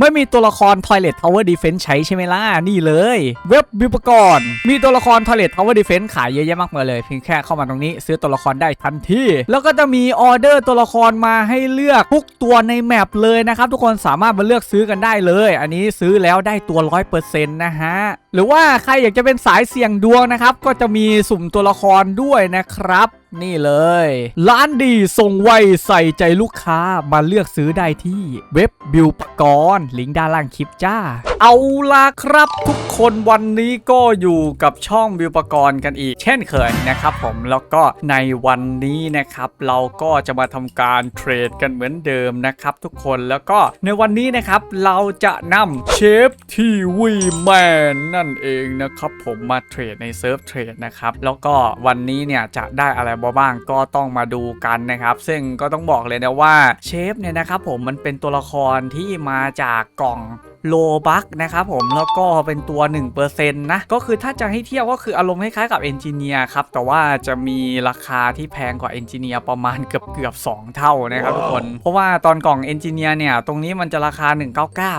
ไม่มีตัวละคร Toilet Tower Defense ใช้ใช่ไหมล่ะ นี่เลย เว็บบิวปกรณ์มีตัวละคร Toilet Tower Defense ขายเยอะแยะมากมายเลย เพียงแค่เข้ามาตรงนี้ซื้อตัวละครได้ทันที แล้วก็จะมีออเดอร์ตัวละครมาให้เลือกทุกตัวในแมปเลยนะครับ ทุกคนสามารถมาเลือกซื้อกันได้เลย อันนี้ซื้อแล้วได้ตัว 100%นะฮะหรือว่าใครอยากจะเป็นสายเสี่ยงดวงนะครับ ก็จะมีสุ่มตัวละครด้วยนะครับ นี่เลย ร้านดีส่งไวใส่ใจลูกค้ามาเลือกซื้อได้ที่เว็บบิวปกรณ์ลิงก์ด้านล่างคลิปจ้า เอาล่ะครับทุกคนวันนี้ก็อยู่กับช่องบิวปกรณ์กันอีก เช่นเคยนะครับผมแล้วก็ในวันนี้นะครับ เราก็จะมาทำการเทรดกันเหมือนเดิมนะครับ ทุกคนแล้วก็ในวันนี้นะครับเราจะนำเชฟทีวีแมนนั่นเองนะครับผมมาเทรดในเซิร์ฟเทรดนะครับแล้วก็วันนี้เนี่ยจะได้อะไรบ้างก็ต้องมาดูกันนะครับ ซึ่งก็ต้องบอกเลยนะว่าเชฟเนี่ยนะครับผมมันเป็นตัวละครที่มาจากกล่อง โลบักนะครับผมแล้วก็เป็นตัว 1%นะก็คือถ้าจะให้เทียบก็คืออารมณ์คล้ายๆกับเอนจิเนียร์ครับแต่ว่าจะมีราคาที่แพงกว่าเอนจิเนียร์ประมาณเกือบเกือบ2เท่านะครับทุกคน เพราะว่าตอนกล่องเอนจิเนียร์เนี่ยตรงนี้มันจะราคา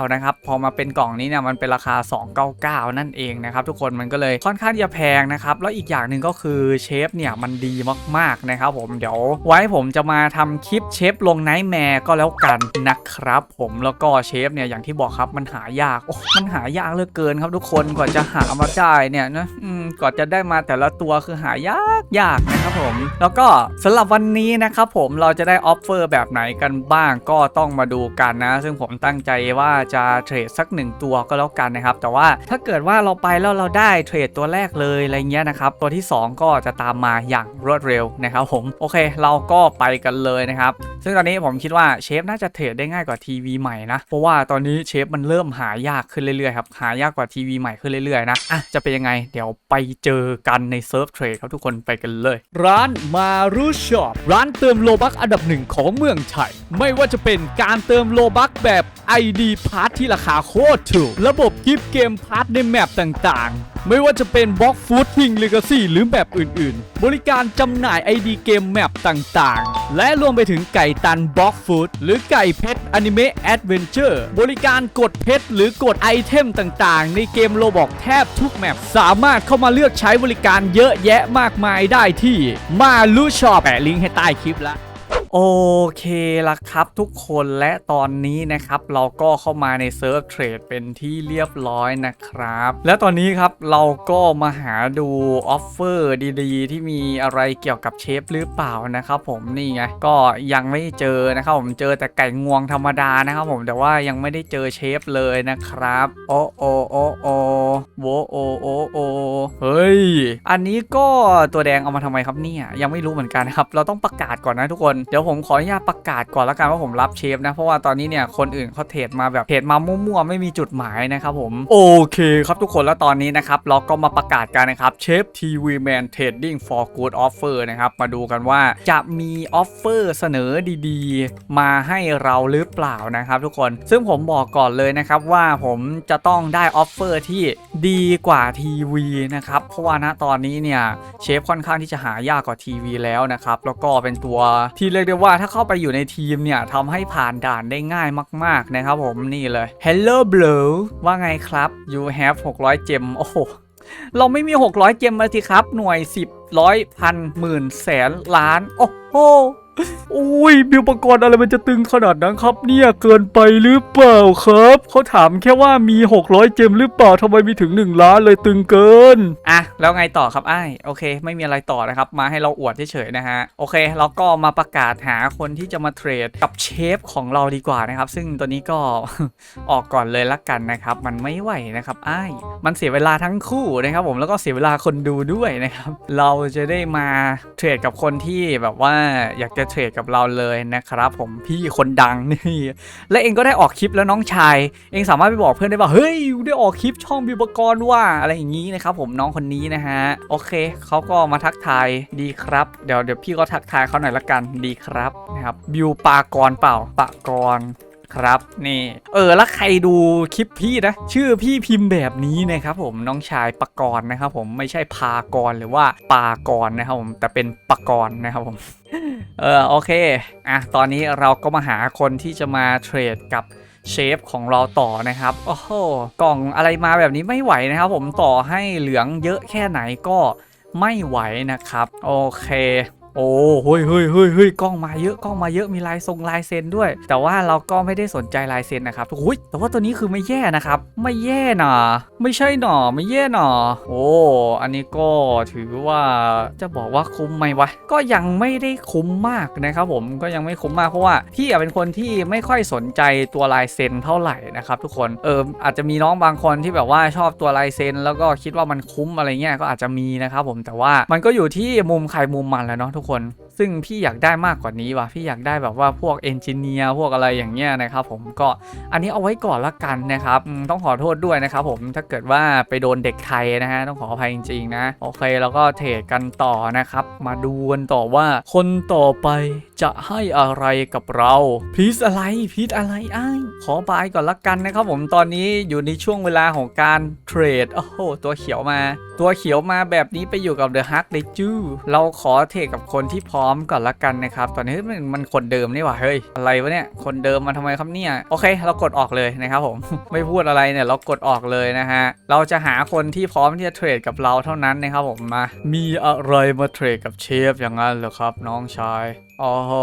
199 นะครับ พอมาเป็นกล่องนี้เนี่ยมันเป็นราคา 299 นั่นเองนะครับทุกคนมันก็เลยค่อนข้างที่จะแพงนะครับแล้วอีกอย่างหนึ่งก็คือเชฟเนี่ยมันดีมากๆนะครับผมเดี๋ยวไว้ผมจะมาทำคลิปเชฟลงไนท์แมร์ก็แล้วกันนะครับผมแล้วก็เชฟเนี่ยอย่างที่บอกครับมันหายากโอ้มันหายากเหลือเกินครับทุกคนกว่าจะหามาได้เนี่ยนะอืมกว่าจะได้มาแต่ละตัวคือหายากยากนะครับผม แล้วก็สำหรับวันนี้นะครับผมเราจะได้ออฟเฟอร์แบบไหนกันบ้างก็ต้องมาดูกันนะ ซึ่งผมตั้งใจว่าจะเทรดสักหนึ่งตัวก็แล้วกันนะครับ แต่ว่าถ้าเกิดว่าเราไปแล้วเราได้เทรดตัวแรกเลยอะไรเงี้ยนะครับตัวที่ 2 ก็จะตามมาอย่างรวดเร็วนะครับผมโอเค เราก็ไปกันเลยนะครับซึ่งตอนนี้ผมคิดว่าเชฟน่าจะเทรดได้ง่ายกว่าทีวีใหม่นะเพราะว่าตอนนี้เชฟมันเริ่มหายากขึ้นเรื่อยๆครับหายากกว่าทีวีใหม่ขึ้นเรื่อยๆนะอะจะเป็นยังไงเดี๋ยวไปเจอกันในเซิร์ฟเทรดครับทุกคนไปกันเลย ร้านมารูช็อปร้านเติมโลบักอันดับหนึ่งของเมืองไทยไม่ว่าจะเป็นการเติมโลบักแบบ ID พาร์ทที่ราคาโคตรถูกระบบกิฟต์เกมพาร์ทในแมปต่างๆ ไม่ว่าจะเป็นบล็อกฟูดทิงเลกาซี่หรือแบบอื่นๆ บริการจำหน่าย ID เกมแมปต่างๆ และรวมไปถึงไก่ตันบล็อกฟูดหรือไก่เพชรอนิเมะแอดเวนเจอร์บริการกดเพชรหรือกดไอเทมต่างๆ ในเกมโลบอกแทบทุกแมป สามารถเข้ามาเลือกใช้บริการเยอะแยะมากมายได้ที่มาลูชอปแปะลิงก์ให้ใต้คลิปละ โอเคละครับทุกคนและตอนนี้นะครับเราก็เข้ามาในเซิร์ฟเทรดเป็นที่เรียบร้อยนะครับ และตอนนี้ครับเราก็มาหาดูออฟเฟอร์ดีๆ ที่มีอะไรเกี่ยวกับเชฟหรือเปล่านะครับผมนี่ไงก็ยังไม่เจอนะครับผมเจอแต่ไก่งวงธรรมดานะครับผมแต่ว่ายังไม่ได้เจอเชฟเลยนะครับโอโอโอโอโวโอโอโอเฮ้ยอันนี้ก็ตัวแดงเอามาทำไมครับเนี่ยยังไม่รู้เหมือนกันครับ เราต้องประกาศก่อนนะทุกคนเดี๋ยวผมขออนุญาตประกาศก่อนละกันว่าผมรับเชฟนะ เพราะว่าตอนนี้เนี่ยคนอื่นเขาเทรดมาแบบเทรดมามั่วๆไม่มีจุดหมายนะครับผมโอเคครับทุกคนแล้วตอนนี้นะครับเราก็มาประกาศกันนะครับเชฟทีวีแมนเทรดดิ้ง for good offer นะครับมาดูกันว่าจะมีออฟเฟอร์เสนอดีๆ มาให้เราหรือเปล่านะครับทุกคนซึ่งผมบอกก่อนเลยนะครับว่าผมจะต้องได้ออฟเฟอร์ที่ดีกว่าทีวีนะครับเพราะว่าณตอนนี้เนี่ยเชฟค่อนข้างที่จะหายากกว่าทีวีแล้วนะครับแล้วก็เป็นตัวที่เรียกได้ว่าถ้าเข้าไปอยู่ในทีมเนี่ยทำให้ผ่านด่านได้ง่ายมาก ๆ นะครับผมนี่เลย Hello Blue ว่าไงครับ you have 600 เจมโอ้โหเราไม่มี 600 เจมมาสิครับ หน่วย 10 ร้อยพันหมื่นแสนล้าน โอ้โหอุ้ยบิวปกรณ์อะไรมันจะตึงขนาดนั้นครับ เนี่ยเกินไปหรือเปล่าครับเขาถามแค่ว่ามี 600 เจมหรือเปล่าทำไมมีถึง 1 ล้านเลยตึงเกิน อะ แล้วไงต่อครับไอ้โอเค ไม่มีอะไรต่อนะครับ มาให้เราอวดเฉยๆนะฮะ โอเค เราก็มาประกาศหาคนที่จะมาเทรดกับเชฟของเราดีกว่านะครับ ซึ่งตัวนี้ก็ ออกก่อนเลยละกันนะครับ มันไม่ไหวนะครับไอ้มันเสียเวลาทั้งคู่นะครับ ผมแล้วก็เสียเวลาคนดูด้วยนะครับ เราจะได้มาเทรดกับคนที่แบบว่าอยากจะเทรดกับเราเลยนะครับผมพี่คนดังนี่ และเองก็ได้ออกคลิปแล้วน้องชาย เองสามารถไปบอกเพื่อนได้ว่าเฮ้ยได้ออกคลิปช่องบิวปกรณ์ว่าอะไรอย่างนี้นะครับผมน้องคนนี้นะฮะโอเคเขาก็มาทักทายดีครับ เดี๋ยวเดี๋ยวพี่ก็ทักทายเขาหน่อยละกันดีครับนะครับบิวปากรเปล่าปากรครับนี่เออแล้วใครดูคลิปพี่นะ ชื่อพี่พิมพ์แบบนี้นะครับผมน้องชายปากรนะครับผมไม่ใช่พากรหรือว่าปากรนะครับผมแต่เป็นปากรนะครับผม เออโอเคอะตอนนี้เราก็มาหาคนที่จะมาเทรดกับเชฟของเราต่อนะครับ โอ้โห กล่องอะไรมาแบบนี้ไม่ไหวนะครับผมต่อให้เหลืองเยอะแค่ไหนก็ไม่ไหวนะครับ โอเค โอ้เฮ้ยเฮ้ยเฮ้ยเฮ้ยกล้องมาเยอะกล้องมาเยอะมีลายทรงลายเซ็นด้วย แต่ว่าเราก็ไม่ได้สนใจลายเซ็นนะครับอุ้ยแต่ว่าตัวนี้คือไม่แย่นะครับ ไม่แย่น่ะไม่ใช่หนอไม่แย่หนอโอ้อันนี้ก็ถือว่าจะบอกว่าคุ้มไหมวะก็ยังไม่ได้คุ้มมากนะครับผมก็ยังไม่คุ้มมากเพราะว่าพี่เป็นคนที่ไม่ค่อยสนใจตัวลายเซ็นเท่าไหร่นะครับทุกคนเอออาจจะมีน้องบางคนที่แบบว่าชอบตัวลายเซ็นแล้วก็คิดว่ามันคุ้มอะไรเงี้ยก็อาจจะมีนะครับผมแต่ว่ามันก็อยู่ที่มุมใครมุมมันแหล้วเนาะทุกคน ซึ่งพี่อยากได้มากกว่านี้ว่ะพี่อยากได้แบบว่าพวกเอนจิเนียร์พวกอะไรอย่างเงี้ยนะครับผมก็อันนี้เอาไว้ก่อนละกันนะครับต้องขอโทษด้วยนะครับผมถ้าเกิดว่าไปโดนเด็กไทยนะฮะต้องขออภัยจริงๆนะโอเคแล้วก็เทรดกันต่อนะครับ มาดูกันต่อว่าคนต่อไปจะให้อะไรกับเราพีซอะไรพีซอะไรอ้ายขอบายก่อนละกันนะครับผมตอนนี้อยู่ในช่วงเวลาของการเทรดโอ้โหตัวเขียวมา ตัวเขียวมาแบบนี้ไปอยู่กับเดอะฮักเลยจู้เราขอเทรดกับคนที่พร้อมอมก่อนละกันนะครับ ตอนนี้มันมันคนเดิมนี่หว่าเฮ้ยอะไรวะเนี่ยคนเดิมมาทำไมครับเนี่ยโอเค เรากดออกเลยนะครับผมไม่พูดอะไรเนี่ยเรากดออกเลยนะฮะเราจะหาคนที่พร้อมที่จะเทรดกับเราเท่านั้นนะครับผมมามีอะไรมาเทรดกับเชฟอย่างนั้นเหรอครับ น้องชาย โอ้โห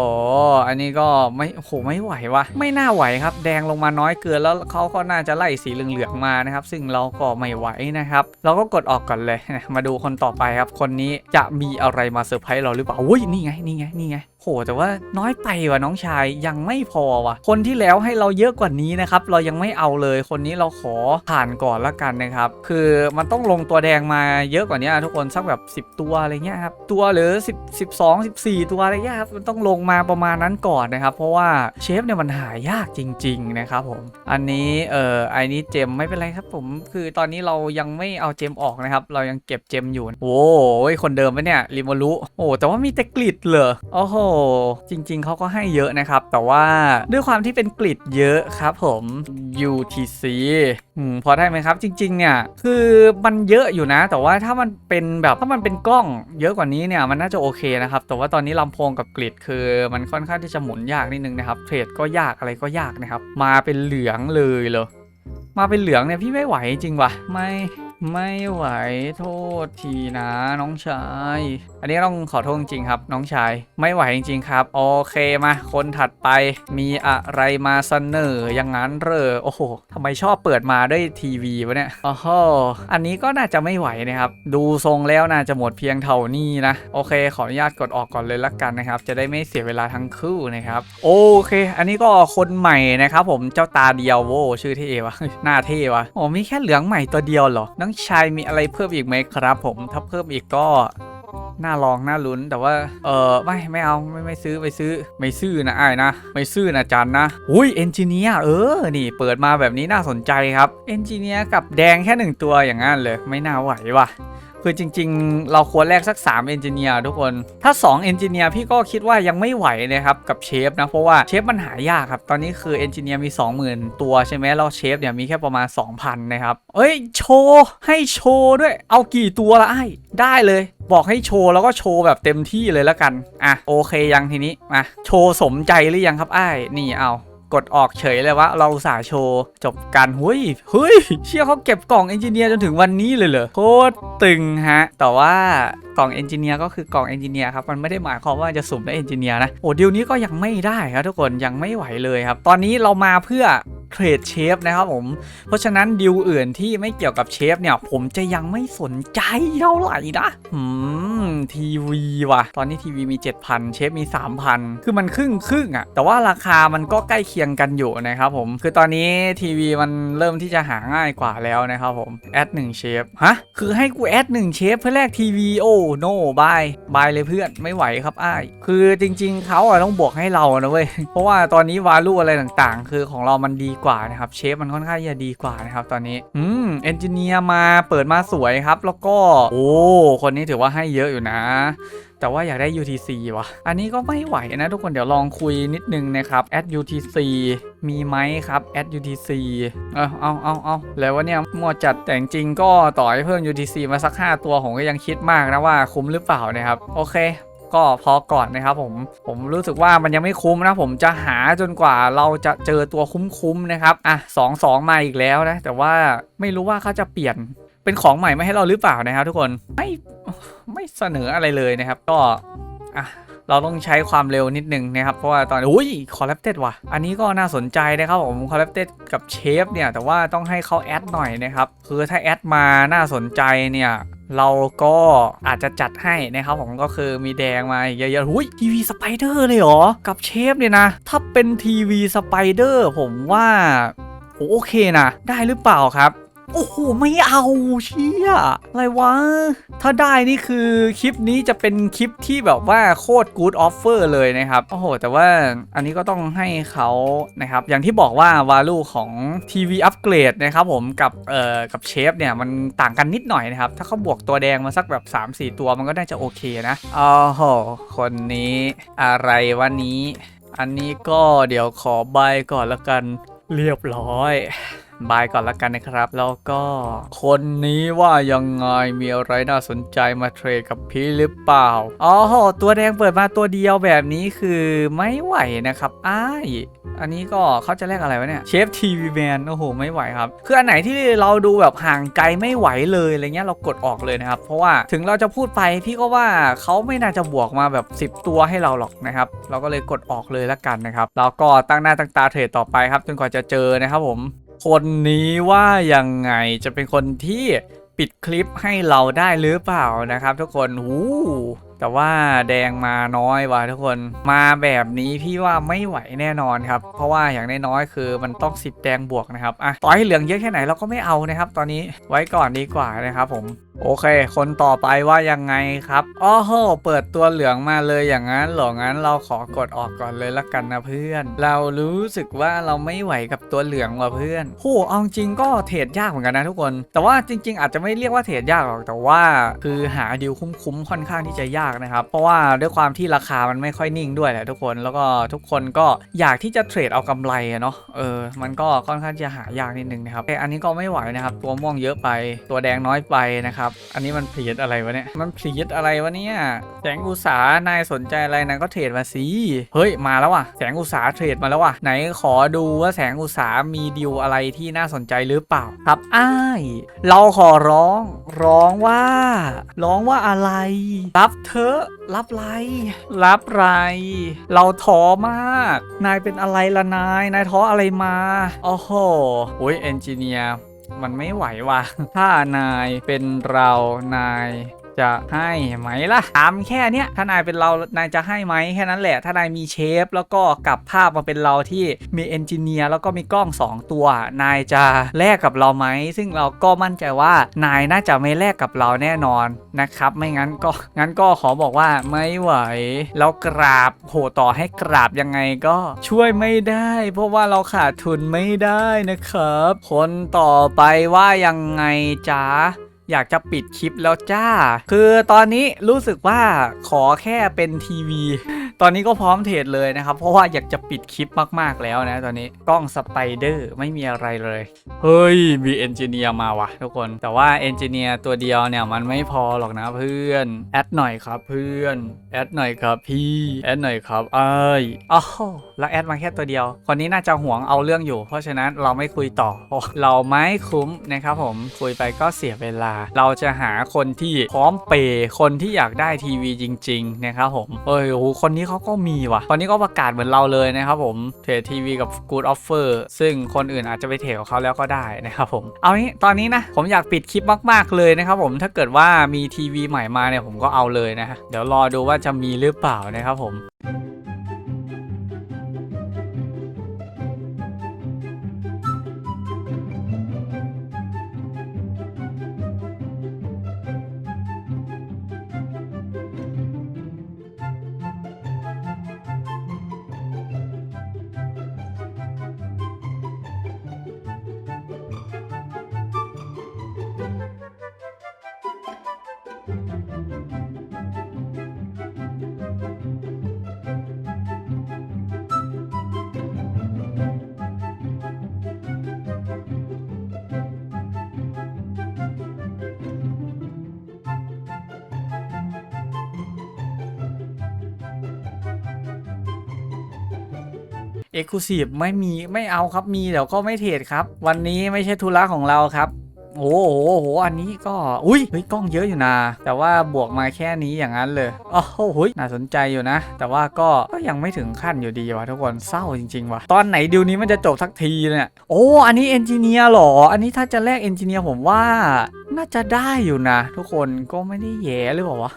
อันนี้ก็ไม่โหไม่ไหววะไม่น่าไหวครับ แดงลงมาน้อยเกินแล้วเขาก็น่าจะไล่สีเหลืองๆมานะครับ ซึ่งเราก็ไม่ไหวนะครับ เราก็กดออกก่อนเลยมาดูคนต่อไปครับ คนนี้จะมีอะไรมาเซอร์ไพรส์เราหรือเปล่าอุ้ยนี่ไงนี่ไงนี่ไง หแต่ว่าน้อยไปว่ะน้องชายยังไม่พอว่ะ คนที่แล้วให้เราเยอะกว่านี้นะครับ เรายังไม่เอาเลยคนนี้เราขอผ่านก่อนละกันนะครับ คือมันต้องลงตัวแดงมาเยอะกว่านี้ทุกคนสักแบบ 10 ตัวอะไรเงี้ยครับตัวหรือ 10 12 14 ตัวอะไรเงี้ยครับมันต้องลงมาประมาณนั้นก่อนนะครับ เพราะว่าเชฟเนี่ยมันหายากจริง ๆ นะครับผมอันนี้เอ่อไอ้นี้เจมไม่เป็นไรครับผมคือตอนนี้เรายังไม่เอาเจมออกนะครับ เรายังเก็บเจมอยู่โอ้ยคนเดิมปะเนี่ยริโมรุโอ้แต่ว่ามีแต่กลิดเหรอโอ้โหจริง ๆเขาก็ให้เยอะนะครับ แต่ว่าด้วยความที่เป็นกลิดเยอะครับผม UTC อืมพอได้ไหมครับ จริง ๆ เนี่ย คือมันเยอะอยู่นะ แต่ว่าถ้ามันเป็นแบบถ้ามันเป็นกล้องเยอะกว่านี้เนี่ย มันน่าจะโอเคนะครับ แต่ว่าตอนนี้ลำโพงกับกริดคือ มันค่อนข้างที่จะหมุนยากนิดนึงนะครับเทรดก็ยากอะไรก็ยากนะครับ มาเป็นเหลืองเลยเหรอมาเป็นเหลืองเนี่ยพี่ไม่ไหวจริงวะไม่ ไม่ไหวโทษทีนะน้องชาย อันนี้ต้องขอโทษจริงครับ น้องชาย ไม่ไหวจริง ๆ ครับ โอเคมา คนถัดไปมีอะไรมาเสนออย่างนั้นเหรอโอ้โหทำไมชอบเปิดมาด้วยทีวีวะเนี่ยโอ้โหอันนี้ก็น่าจะไม่ไหวนะครับ ดูทรงแล้วน่าจะหมดเพียงเท่านี้นะ โอเค ขออนุญาตกดออกก่อนเลยละกันนะครับ จะได้ไม่เสียเวลาทั้งคู่นะครับ โอเค อันนี้ก็คนใหม่นะครับผมเจ้าตาเดียวโวชื่อเท่วะหน้าเท่วะโอ้มีแค่เหลืองใหม่ตัวเดียวเหรอองชายมีอะไรเพิ่มอีกไหมครับ ผมถ้าเพิ่มอีกก็น่าลองน่าลุ้นแต่ว่า เออไม่ไม่เอาไม่ไม่ซื้อไม่ซื้อ ไม่ซื้อนะไอ้นะไม่ซื้อนะจันนะอุ้ยเอนจิเนียร์เออนี่เปิดมาแบบนี้น่าสนใจครับเอนจิเนียร์กับแดงแค่หนึ่งตัวอย่างนั้นเลย ไม่น่าไหวว่ะ คือจริง ๆ เราควรแลกสัก 3 เอนจิเนียร์ทุกคน ถ้า 2 เอนจิเนียร์พี่ก็คิดว่ายังไม่ไหวนะครับกับเชฟนะ เพราะว่าเชฟมันหายากครับ ตอนนี้คือเอนจิเนียร์มี 20,000 ตัวใช่ไหมแล้วเชฟเนี่ยมีแค่ประมาณ 2,000 นะครับ เอ้ย โชว์ให้โชว์ด้วย เอากี่ตัวละไอ้ได้เลยบอกให้โชว์แล้วก็โชว์แบบเต็มที่เลยแล้วกัน อะโอเคยังทีนี้มาโชว์สมใจหรือยังครับไอ้นี่เอา กดออกเฉยเลยว่าเราสาโชว์จบการเฮ้ยเฮ้ย เชื่อเขาเก็บกล่องเอนจิเนียร์จนถึงวันนี้เลยเหรอโคตรตึงฮะ แต่ว่า กล่องเอนจิเนียร์ก็คือกล่องเอนจิเนียร์ครับมันไม่ได้หมายความว่าจะสุ่มได้เอนจิเนียร์นะโอ้เดียวนี้ก็ยังไม่ได้ครับทุกคนยังไม่ไหวเลยครับ ตอนนี้เรามาเพื่อเทรดเชฟนะครับผม เพราะฉะนั้นดิวอื่นที่ไม่เกี่ยวกับเชฟเนี่ย ผมจะยังไม่สนใจเท่าไหร่นะอืมทีวีว่ะ ตอนนี้ทีวีมี 7,000 เชฟมี 3,000 คือมันครึ่งครึ่งอะแต่ว่าราคามันก็ใกล้เคียงกันอยู่นะครับผม คือตอนนี้ทีวีมันเริ่มที่จะหาง่ายกว่าแล้วนะครับผม แอด1เชฟ ฮะ คือให้กูแอด1เชฟเพื่อแลกทีวีโอ้โน่บายบายเลยเพื่อนไม่ไหวครับอ้ายคือจริง ๆเขาอะต้องบวกให้เรานะเว้ยเพราะว่าตอนนี้วาลูอะไรต่างๆ คือของเรามันดีกว่านะครับเชฟมันค่อนข้างจะดีกว่านะครับตอนนี้อืมเอนจิเนียร์มาเปิดมาสวยครับ แล้วก็โอ้คนนี้ถือว่าให้เยอะอยู่นะแต่ว่าอยากได้ UTC ว่ะอันนี้ก็ไม่ไหวนะทุกคนเดี๋ยวลองคุยนิดนึงนะครับ at UTC มีไหมครับ at UTC เออเอาเอาเอาแล้วว่าเนี่ยมัวจัดแต่จริงก็ต่อให้เพิ่ม UTC มาสัก 5 ตัวผมก็ยังคิดมากนะว่าคุ้มหรือเปล่านะครับ โอเคก็พอก่อนนะครับผมผมรู้สึกว่ามันยังไม่คุ้มนะ ผมจะหาจนกว่าเราจะเจอตัวคุ้มๆนะครับ อะสองสองมาอีกแล้วนะ แต่ว่าไม่รู้ว่าเขาจะเปลี่ยน เป็นของใหม่มาให้เราหรือเปล่านะครับ ทุกคนไม่ไม่เสนออะไรเลยนะครับ ก็อะเราต้องใช้ความเร็วนิดนึงนะครับ เพราะว่าตอนอุ้ยคอลเลปเต็ดว่ะ อันนี้ก็น่าสนใจนะครับผมคอลเลปเต็ดกับเชฟเนี่ย แต่ว่าต้องให้เขาแอดหน่อยนะครับ คือถ้าแอดมาน่าสนใจเนี่ย เราก็อาจจะจัดให้นะครับผมก็คือมีแดงมาเยอะๆหุยทีวีสไปเดอร์เลยเหรอ กับเชฟเนี่ยนะ ถ้าเป็นทีวีสไปเดอร์ผมว่าโอเคนะ ได้หรือเปล่าครับ โอ้โห ไม่เอาเชี่ยอะไรวะ ถ้าได้นี่คือคลิปนี้จะเป็นคลิปที่แบบว่าโคตรกู๊ดออฟเฟอร์เลยนะครับ โอ้โห แต่ว่าอันนี้ก็ต้องให้เขานะครับ อย่างที่บอกว่าวาลูของทีวีอัปเกรดนะครับผมกับเอ่อกับเชฟเนี่ย มันต่างกันนิดหน่อยนะครับ ถ้าเขาบวกตัวแดงมาสักแบบ 3-4 ตัวมันก็น่าจะโอเคนะโอ้โหคนนี้อะไรวันนี้ อันนี้ก็เดี๋ยวขอใบก่อนละกันเรียบร้อย บายก่อนละกันนะครับ แล้วก็คนนี้ว่ายังไงมีอะไรน่าสนใจมาเทรดกับพี่หรือเปล่าอ๋อตัวแดงเปิดมาตัวเดียวแบบนี้คือไม่ไหวนะครับอ้ายอันนี้ก็เขาจะแลกอะไรวะเนี่ยเชฟทีวีแมนโอ้โหไม่ไหวครับ คืออันไหนที่เราดูแบบห่างไกลไม่ไหวเลยอะไรเงี้ยเรากดออกเลยนะครับ เพราะว่าถึงเราจะพูดไปพี่ก็ว่าเขาไม่น่าจะบวกมาแบบ 10 ตัวให้เราหรอกนะครับ เราก็เลยกดออกเลยละกันนะครับแล้วก็ตั้งหน้าตั้งตาเทรดต่อไปครับจนกว่าจะเจอนะครับผม คนนี้ว่ายังไงจะเป็นคนที่ปิดคลิปให้เราได้หรือเปล่านะครับ ทุกคนหู แต่ว่าแดงมาน้อยว่ะทุกคนมาแบบนี้พี่ว่าไม่ไหวแน่นอนครับ เพราะว่าอย่างน้อยๆคือมันต้อง10แดงบวกนะครับอะต่อให้เหลืองเยอะแค่ไหนเราก็ไม่เอานะครับ ตอนนี้ไว้ก่อนดีกว่านะครับผมโอเค คนต่อไปว่ายังไงครับอ้อโห เปิดตัวเหลืองมาเลยอย่างนั้นหรองั้นเราขอกดออกก่อนเลยละกันนะเพื่อน เรารู้สึกว่าเราไม่ไหวกับตัวเหลืองว่ะเพื่อนโหเอาจริงก็เทรดยากเหมือนกันนะทุกคน แต่ว่าจริง ๆ อาจจะไม่เรียกว่าเทรดยากหรอกแต่ว่า คือหาดีลคุ้มๆค่อนข้างที่จะยากนะครับ เพราะว่าด้วยความที่ราคามันไม่ค่อยนิ่งด้วยแหละทุกคนแล้วก็ทุกคนก็อยากที่จะเทรดเอากำไรอะเนาะเออมันก็ค่อนข้างจะหายากนิดนึงนะครับแต่อันนี้ก็ไม่ไหวนะครับ ตัวม่วงเยอะไป ตัวแดงน้อยไปนะครับ อันนี้มันพลีดอะไรวะเนี่ยมันพลีดอะไรวะเนี่ยแสงอุตสาหนายสนใจอะไรนายก็เทรดมาสิเฮ้ยมาแล้วว่ะแสงอุตสาเทรดมาแล้วว่ะไหนขอดูว่าแสงอุตสามีดีลอะไรที่น่าสนใจหรือเปล่าครับอ้ายเราขอร้องร้องว่า ร้องว่าอะไรรับเธอะ รับไร รับไร เราท้อมาก นายเป็นอะไรละนาย นายท้ออะไรมาโอ้โหโอ้ยเอนจิเนียร์มันไม่ไหวว่ะ ถ้านายเป็นเรา นาย จะให้ไหมล่ะถามแค่เนี้ยถ้านายเป็นเรานายจะให้ไหมแค่นั้นแหละ ถ้านายมีเชฟ แล้วก็กลับภาพมาเป็นเราที่มีเอนจิเนียร์แล้วก็มีกล้อง 2 ตัวนายจะแลกกับเราไหมซึ่งเราก็มั่นใจว่านายน่าจะไม่แลกกับเราแน่นอนนะครับ ไม่งั้นก็งั้นก็ขอบอกว่าไม่ไหว แล้วกราบโหต่อให้กราบยังไงก็ช่วยไม่ได้ เพราะว่าเราขาดทุนไม่ได้นะครับ คนต่อไปว่ายังไงจ๊ะ อยากจะปิดคลิปแล้วจ้า คือตอนนี้รู้สึกว่าขอแค่เป็นทีวี ตอนนี้ก็พร้อมเทรดเลยนะครับ เพราะว่าอยากจะปิดคลิปมากๆแล้วนะ ตอนนี้กล้องสไปเดอร์ไม่มีอะไรเลย เฮ้ยมีเอนจิเนียร์มาวะทุกคน แต่ว่าเอนจิเนียร์ตัวเดียวเนี่ยมันไม่พอหรอกนะเพื่อน แอดหน่อยครับเพื่อน แอดหน่อยครับพี่ แอดหน่อยครับเอ้ยอ้าวแล้วแอดมาแค่ตัวเดียว คนนี้น่าจะห่วงเอาเรื่องอยู่ เพราะฉะนั้นเราไม่คุยต่อ เราไม่คุ้มนะครับผม คุยไปก็เสียเวลา เราจะหาคนที่พร้อมเปย์คนที่อยากได้ทีวีจริง ๆ นะครับผม เอ้ยโอ้โหคนนี้เขาก็มีว่ะ ตอนนี้ก็ประกาศเหมือนเราเลยนะครับผม เทรดทีวีกับ Good Offer ซึ่งคนอื่นอาจจะไปเทรดเขาแล้วก็ได้นะครับผม เอางี้ตอนนี้นะ ผมอยากปิดคลิปมาก ๆ เลยนะครับผม ถ้าเกิดว่ามีทีวีใหม่มาเนี่ยผมก็เอาเลยนะฮะ เดี๋ยวรอดูว่าจะมีหรือเปล่านะครับผม เอ็กซ์คลูซีฟไม่มีไม่เอาครับมีเดี๋ยวก็ไม่เทรดครับ วันนี้ไม่ใช่ธุระของเราครับโอ้โหโห อันนี้ก็ อุ้ย เฮ้ย กล้องเยอะอยู่นะ แต่ว่าบวกมาแค่นี้อย่างนั้นเลยโอ้โอ้ยน่าสนใจอยู่นะ แต่ว่าก็ ก็ยังไม่ถึงขั้นอยู่ดีวะทุกคน เศร้าจริงๆวะตอนไหนดิวนี้มันจะจบสักทีเนี่ย โอ้ อันนี้เอนจิเนียร์หรอ อันนี้ถ้าจะแลกเอนจิเนียร์ผมว่า น่าจะได้อยู่นะ ทุกคนก็ไม่ได้แย่หรือเปล่าวะ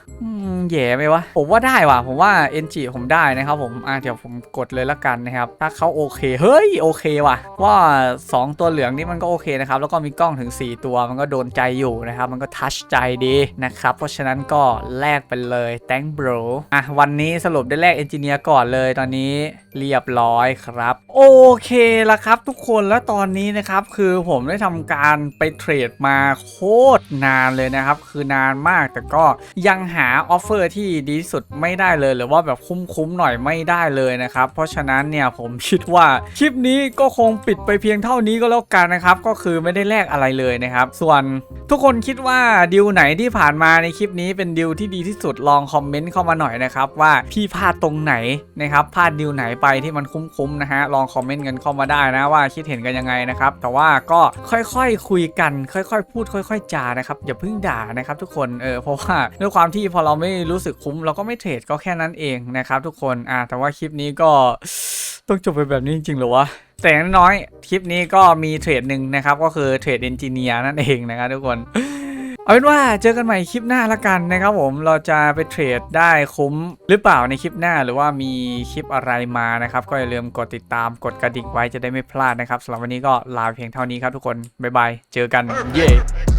แย่ไหมวะ ผมว่าได้ว่ะ ผมว่า NG ผมได้นะครับผมอะเดี๋ยวผมกดเลยละกันนะครับ ถ้าเขาโอเค เฮ้ยโอเคว่ะ ว่า 2 ตัวเหลืองนี่มันก็โอเคนะครับ แล้วก็มีกล้องถึง 4 ตัว มันก็โดนใจอยู่นะครับ มันก็ทัชใจดีนะครับ เพราะฉะนั้นก็แลกไปเลย thank bro อะวันนี้สรุปได้แลกเอนจิเนียร์ก่อนเลยตอนนี้เรียบร้อยครับ โอเคละครับ ทุกคนแล้วตอนนี้นะครับคือผมได้ทำการไปเทรดมาโคตรนานเลยนะครับ คือนานมากแต่ก็ยังหาออฟเฟอร์ที่ดีสุดไม่ได้เลย หรือว่าแบบคุ้มๆหน่อยไม่ได้เลยนะครับ เพราะฉะนั้นเนี่ยผมคิดว่าคลิปนี้ก็คงปิดไปเพียงเท่านี้ก็แล้วกันนะครับ ก็คือไม่ได้แลกอะไรเลยนะครับ ส่วนทุกคนคิดว่าดิวไหนที่ผ่านมาในคลิปนี้เป็นดิวที่ดีที่สุดลองคอมเมนต์เข้ามาหน่อยนะครับว่าพี่พลาดตรงไหนนะครับพลาดดิวไหนไปที่มันคุ้มๆนะฮะลองคอมเมนต์กันเข้ามาได้นะว่าคิดเห็นกันยังไงนะครับแต่ว่าก็ค่อยๆคุยกัน ค่อยๆ พูดค่อย ๆจานะครับอย่าเพิ่งด่านะครับทุกคนเออเพราะว่าด้วยความที่พอเราไม่รู้สึกคุ้มเราก็ไม่เทรดก็แค่นั้นเองนะครับทุกคนอ่าแต่ว่าคลิปนี้ก็ต้องจบไปแบบนี้จริงๆหรอวะแต่อย่างน้อยคลิปนี้ก็มีเทรดหนึ่งนะครับก็คือเทรดเอนจิเนียร์นั่นเองนะครับทุกคนเอาเป็นว่าเจอกันใหม่คลิปหน้าละกันนะครับผมเราจะไปเทรดได้คุ้มหรือเปล่าในคลิปหน้าหรือว่ามีคลิปอะไรมานะครับ ก็อย่าลืมกดติดตามกดกระดิ่งไว้จะได้ไม่พลาดนะครับสำหรับวันนี้ก็ลาเพียงเท่านี้ครับทุกคน บ๊ายบาย เจอกันเย้